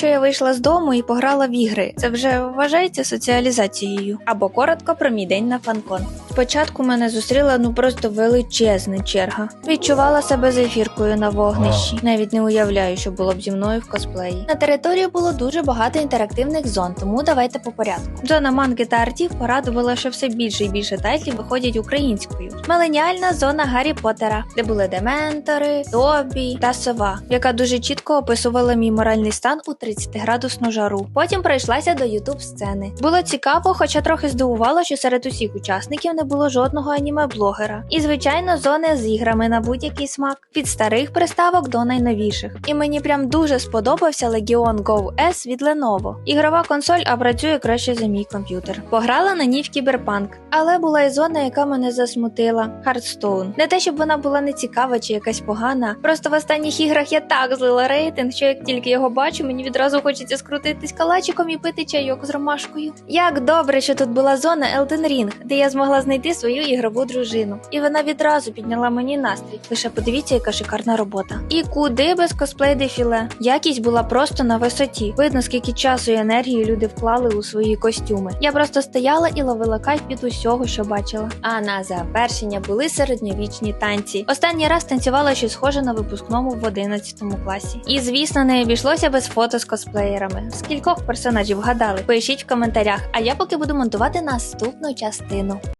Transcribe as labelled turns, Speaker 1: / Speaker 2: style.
Speaker 1: якщо я вийшла з дому і пограла в ігри, це вже вважається соціалізацією. Або коротко про мій день на фанкон. Спочатку мене зустріла ну просто величезна черга. Відчувала себе зефіркою на вогнищі. Навіть не уявляю, що було б зі мною в косплеї. На території було дуже багато інтерактивних зон, тому давайте по порядку. Зона манги та артів порадувала, що все більше і більше тайтлів виходять українською. Меленіальна зона Гаррі Поттера, де були дементори, Добі та сова, яка дуже чітко описувала мій моральний стан у 30-градусну жару. Потім пройшлася до ютуб сцени. Було цікаво, хоча трохи здивувало, що серед усіх учасників не було жодного аніме-блогера. І звичайно, зони з іграми на будь-який смак від старих приставок до найновіших. І мені прям дуже сподобався Legion Go S від Lenovo. Ігрова консоль, а працює краще за мій комп'ютер. Пограла на ній в кіберпанк, але була і зона, яка мене засмутила Hearthstone. Не те, щоб вона була нецікава чи якась погана. Просто в останніх іграх я так злила рейтинг, що як тільки його бачу, мені відразу хочеться скрутитись калачиком і пити чайок з ромашкою. Як добре, що тут була зона Elden Ring, де я змогла знайти свою ігрову дружину. І вона відразу підняла мені настрій. Лише подивіться, яка шикарна робота. І куди без косплей дефіле? Якість була просто на висоті. Видно, скільки часу і енергії люди вклали у свої костюми. Я просто стояла і ловила кайф від усього, що бачила. А на завершення були середньовічні танці. Останній раз танцювала щось схоже на випускному в 11 класі. І звісно, не обійшлося без фото з косплеєрами. Скількох персонажів гадали? Пишіть в коментарях, а я поки буду монтувати наступну частину.